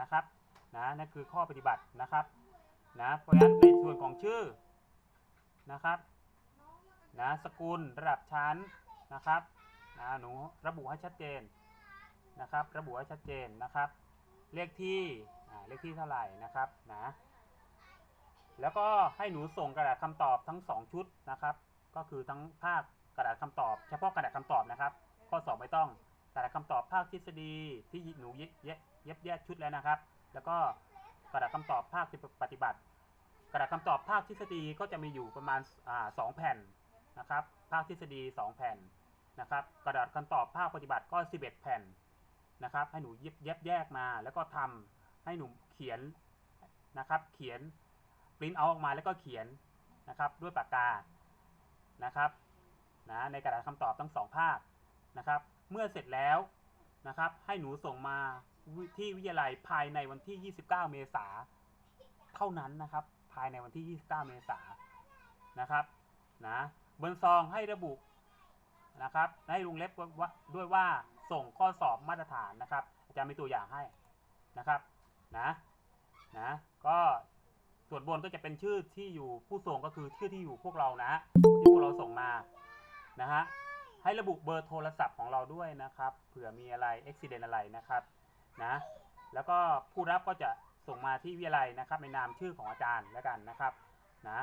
นะครับนะนั่นคือข้อปฏิบัตินะครับนะเพราะฉะนั้นในส่วนของชื่อนะครับนะสกุลระดับชั้นนะครับนะหนูระบุให้ชัดเจนนะครับ ระบุให้ชัดเจนนะครับ เลขที่เลขที่เท่าไหร่นะครับนะแล้วก็ให้หนูส่งกระดาษคำตอบทั้ง 2 ชุดนะครับ ก็คือทั้งภาคกระดาษคำตอบ เฉพาะกระดาษคำตอบนะครับ ข้อสอบไม่ต้อง กระดาษคำตอบภาคทฤษฎีที่หนูเย็บเย็บเย็บแยกชุดแล้วนะครับ แล้วก็กระดาษคำตอบภาคปฏิบัติ กระดาษคำตอบภาคทฤษฎีก็จะมีอยู่ประมาณอ่าสองแผ่นนะครับ ภาคทฤษฎี 2 แผ่นนะครับ กระดาษคำตอบภาคปฏิบัติก็ 11 แผ่นนะครับ ให้หนูเย็บเย็บแยกมาแล้วก็ทำให้หนูเขียนนะครับ เขียนปริ้นเอาออกมาแล้วก็เขียนนะครับด้วยปากกานะครับนะในกระดาษคำตอบทั้งสองภาคนะครับ เมื่อเสร็จแล้วนะครับ ให้หนูส่งมาที่วิทยาลัยภายในวันที่ 29 เมษาเท่านั้นนะครับ ภายในวันที่ 29 เมษานะครับนะบนซองให้ระบุนะครับให้ลุงเล็บว่าด้วยว่าส่งข้อสอบมาตรฐานนะครับ อาจารย์มีตัวอย่างให้นะครับนะนะก็ส่วนบนก็จะเป็นชื่อที่อยู่ผู้ส่งก็คือชื่อที่อยู่พวกเรานะที่พวกเราส่งมานะฮะ ให้ระบุเบอร์โทรศัพท์ของเราด้วยนะครับ เผื่อมีอะไรอุบิเหตุอะไรนะครับนะแล้วก็ผู้รับก็จะส่งมาที่วิทยาลัยนะครับ ในนามชื่อของอาจารย์แล้วกันนะครับนะ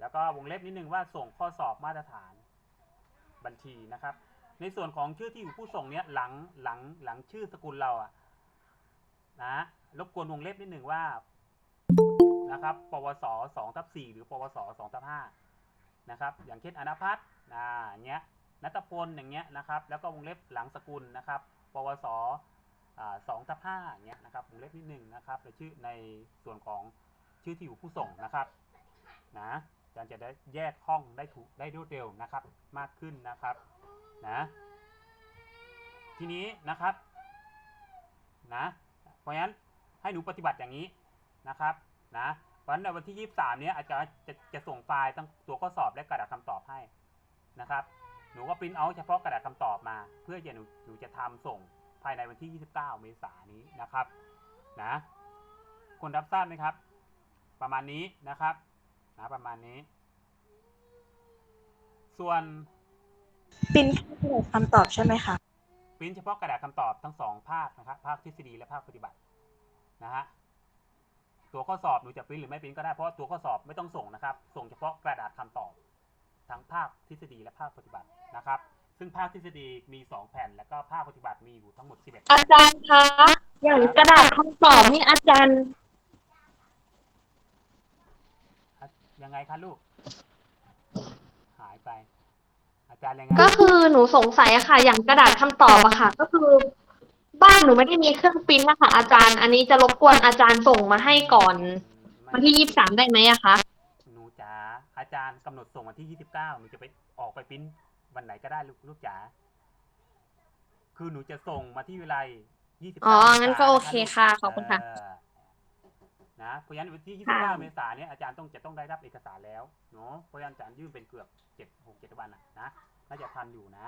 แล้วก็วงเล็บนิดนึงว่าส่งข้อสอบมาตรฐานบัญชีนะครับ ในส่วนของชื่อที่อยู่ผู้ส่งเนี้ยหลังหลังหลังชื่อสกุลเราอะนะรบกวนวงเล็บนิดหนึ่งว่านะครับ ปวส2ทับ4หรือ ปวส2ทับ5นะครับ อย่างเช่นอนาพัฒน์อ่าเงี้ย นัตพลอย่างเงี้ยนะครับ แล้วก็วงเล็บหลังสกุลนะครับ ปวสสอ่า2ทับ5อย่าเงี้ยนะครับวงเล็บนิดหนึ่งนะครับในชื่อในส่วนของชื่อที่อยู่ผู้ส่งนะครับนะอาจารย์จะได้แยกห้องได้ถูกได้รวดเร็วนะครับ มากขึ้นนะครับนะทีนี้นะครับนะเพราะฉะนั้นให้หนูปฏิบัติอย่างนี้นะครับนะเพราะฉะนั้นในวันที่ 23 เนี้ยอาจารย์จะจะส่งไฟล์ทั้งตัวข้อสอบและกระดาษคำตอบให้นะครับ หนูก็ปริ้นเอาเฉพาะกระดาษคำตอบมา เพื่อจะหนูหนูจะทำส่งภายในวันที่ 29 เมษายนนี้นะครับนะคนรับทราบไหมครับ ประมาณนี้นะครับนะประมาณนี้ ส่วนเป็นคำตอบใช่ไหมคะปริ้นเฉพาะกระดาษคำตอบทั้งสองภาคนะครับภาคทฤษฎีและภาคปฏิบัตินะฮะตัวข้อสอบหนูจะปริ้นหรือไม่ปริ้นก็ได้เพราะว่าตัวข้อสอบไม่ต้องส่งนะครับ ส่งเฉพาะกระดาษคำตอบ ทั้งภาคทฤษฎีและภาคปฏิบัตินะครับ ซึ่งภาคทฤษฎีมี 2 แผ่น แล้วก็ภาคปฏิบัติมีอยู่ทั้งหมด 11 อาจารย์คะอย่างกระดาษคำตอบนี่อาจารย์อะยังไงคะลูก หายไป อาจารย์ยังไงก็คือหนูสงสัยอะค่ะ อย่างกระดาษคำตอบอะค่ะ ก็คือ บ้านหนูไม่ได้มีเครื่องปริ้นนะคะอาจารย์ อันนี้จะรบกวนอาจารย์ส่งมาให้ก่อนวันที่ยี่สิบสามได้ไหมอะคะหนูจ๋า อาจารย์กำหนดส่งวันที่ 29 หนูจะไปออกไปปริ้นวันไหนก็ได้ลูกลูกจ๋า คือหนูจะส่งมาที่วิไล29อ๋องั้นก็โอเคค่ะเมษายนขอบคุณค่ะ เนะ เพราะฉะนั้นวันที่ค่ะ29 เมษายนเนี้ยอาจารย์ต้องจะต้องได้รับเอกสารแล้วเนาะ เพราะฉะนั้นอาจารย์ยื่นเป็นเกือบ7 6 7วันนะนะ น่าจะทันอยู่นะ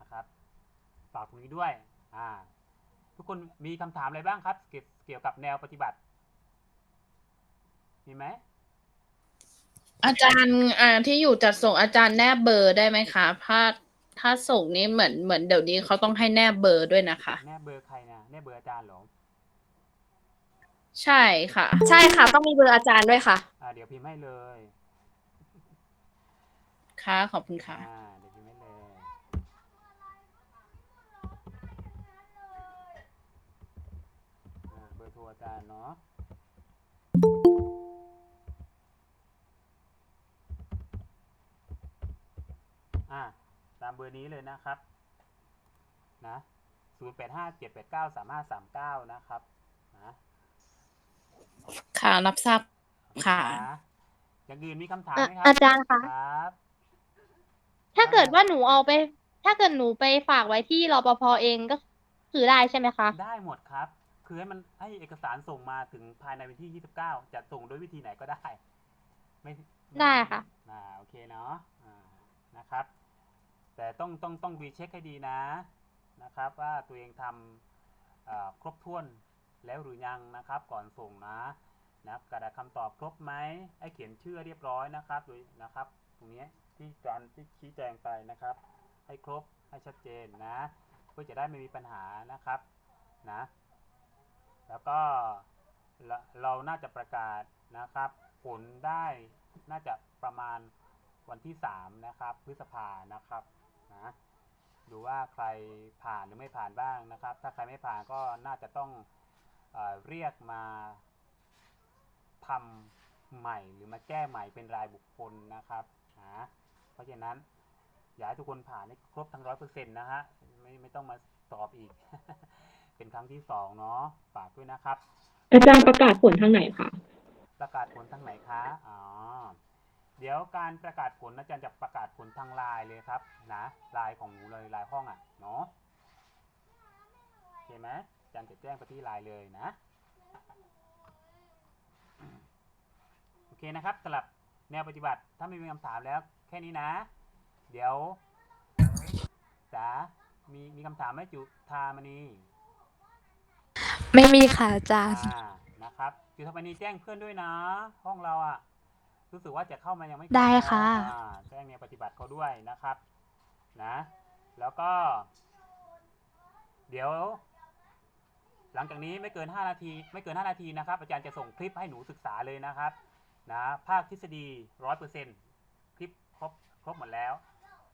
นะครับ ฝากตรงนี้ด้วย อ่า ทุกคนมีคำถามอะไรบ้างครับ เกี่ยวเกี่ยวกับแนวปฏิบัติ มีไหม อาจารย์อ่าที่อยู่จัดส่งอาจารย์แนบเบอร์ได้ไหมคะ ถ้าถ้าส่งนี้เหมือนเหมือนเดี๋ยวนี้เขาต้องให้แนบเบอร์ด้วยนะคะ แนบเบอร์ใครนะแนบเบอร์อาจารย์เหรอใช่ค่ะ ใช่ค่ะ ต้องมีเบอร์อาจารย์ด้วยค่ะ อ่าเดี๋ยวพิมพ์ให้เลยค่ะขอบคุณค่ะ อ่าเดี๋ยวพิมพ์ให้เลย อ่าเบอร์โทรอาจารย์เนาะ อ่าตามเบอร์นี้เลยนะครับนะศูนย์แปดห้าเจ็ดแปดเก้าสามห้าสามเก้านะครับนะค่ะรับทราบค่ะนอย่างอื่นมีคำถามอะไหมครัอาจารย์คะครับถ้าเกิดว่าหนูเอาไป ถ้าเกิดหนูไปฝากไว้ที่รปภเองก็คือได้ใช่ไหมคะได้หมดครับ คือให้มันให้เอกสารส่งมาถึงภายในวันที่29จะส่งด้วยวิธีไหนก็ได้ ไม่ม่ได้ค่ะอ่าโอเคเนาะอ่า นะครับ แต่ต้องต้องต้องรีเช็คให้ดีนะนะครับ ว่าตัวเองทำครบถ้วนแล้วหรือยังนะครับ ก่อนส่งนะนะกระดาษคำตอบครบไหมให้เขียนชื่อเรียบร้อยนะครับโดยนะครับ ตรงนี้ที่อารที่ชี้แจงไปนะครับ ให้ครบให้ชัดเจนนะ เพื่อจะได้ไม่มีปัญหานะครับนะแล้วก็เราเราน่าจะประกาศนะครับ ผลได้น่าจะประมาณ วันที่ 3 นะครับ พฤษภานะครับนะดูว่าใครผ่านหรือไม่ผ่านบ้างนะครับ ถ้าใครไม่ผ่านก็น่าจะต้องเออเรียกมาทำใหม่หรือมาแก้ใหม่เป็นรายบุคคลนะครับนะเพราะฉะนั้นอยากให้ทุกคนผ่านให้ครบทั้งร้อยเปอร์เซ็นต์นะฮะไม่ไม่ต้องมาสอบอีก เป็นครั้งที่สองเนาะฝากด้วยนะครับ อาจารย์ประกาศผลทางไหนคะประกาศผลทางไหนคะอ๋อ เดี๋ยวการประกาศผลอาจารย์จะประกาศผลทางไลน์เลยครับนะไลน์ของหนูเลยไลน์ห้องอะเนาะโอเคไหมอาจารย์จะแจ้งไปที่ไลน์เลยนะโอเคนะครับสำหรับแนวปฏิบัติถ้าไม่มีคำถามแล้วแค่นี้นะ เดี๋ยวจ๋ามีมีคำถามไหมจุธามณีไม่มีค่ะอาจารย์ อ่านะครับจุธามณีแจ้งเพื่อนด้วยนะ ห้องเราอะ่ะ รู้สึกว่าจะเข้ามายังไม่ได้ค่ะ อ่าแจ้งแนวปฏิบัติเขาด้วยนะครับนะแล้วก็ เดี๋ยว หลังจากนี้ไม่เกิน 5 นาที ไม่เกิน 5 นาทีนะครับ อาจารย์จะส่งคลิปให้หนูศึกษาเลยนะครับนะภาคทฤษฎีร้อยเปอร์เซ็นคลิปครบครบหมดแล้ว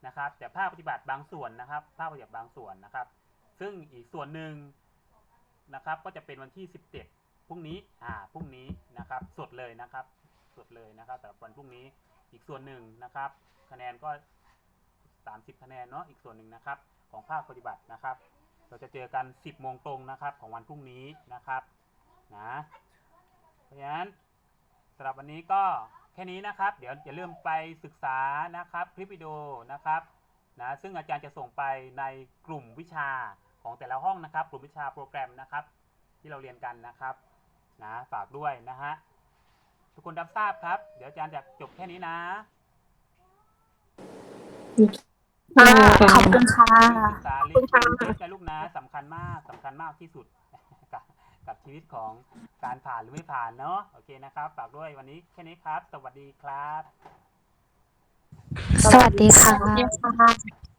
นะครับ แต่ภาคปฏิบัติบางส่วนนะครับ ภาคปฏิบัติบางส่วนนะครับ ซึ่งอีกส่วนหนึ่งนะครับ ก็จะเป็นวันที่ 17พรุ่งนี้อ่าพรุ่งนี้นะครับ สดเลยนะครับ สดเลยนะครับสำหรับวันพรุ่งนี้อีกส่วนหนึ่งนะครับ คะแนนก็ 30 คะแนนเนาะอีกส่วนหนึ่งนะครับ ของภาคปฏิบัตินะครับ เราจะเจอกัน 10โมงตรงนะครับของวันพรุ่งนี้นะครับนะเพราะฉะนั้นสำหรับวันนี้ก็แค่นี้นะครับ เดี๋ยวอย่าลืมไปศึกษานะครับคลิปวิดีโอนะครับนะซึ่งอาจารย์จะส่งไปในกลุ่มวิชาของแต่ละห้องนะครับ กลุ่มวิชาโปรแกรมนะครับ ที่เราเรียนกันนะครับนะฝากด้วยนะฮะ ทุกคนรับทราบครับ เดี๋ยวอาจารย์จะจบแค่นี้นะค่ะขอบคุณค่ะศึกษาลิงก์นะลูกนะสำคัญมากสำคัญมากที่สุดกับกับชีวิตของการผ่านหรือไม่ผ่านเนาะโอเคนะครับฝากด้วยวันนี้แค่นี้ครับ สวัสดีครับ สวัสดีค่ะสวัสดีค่ะ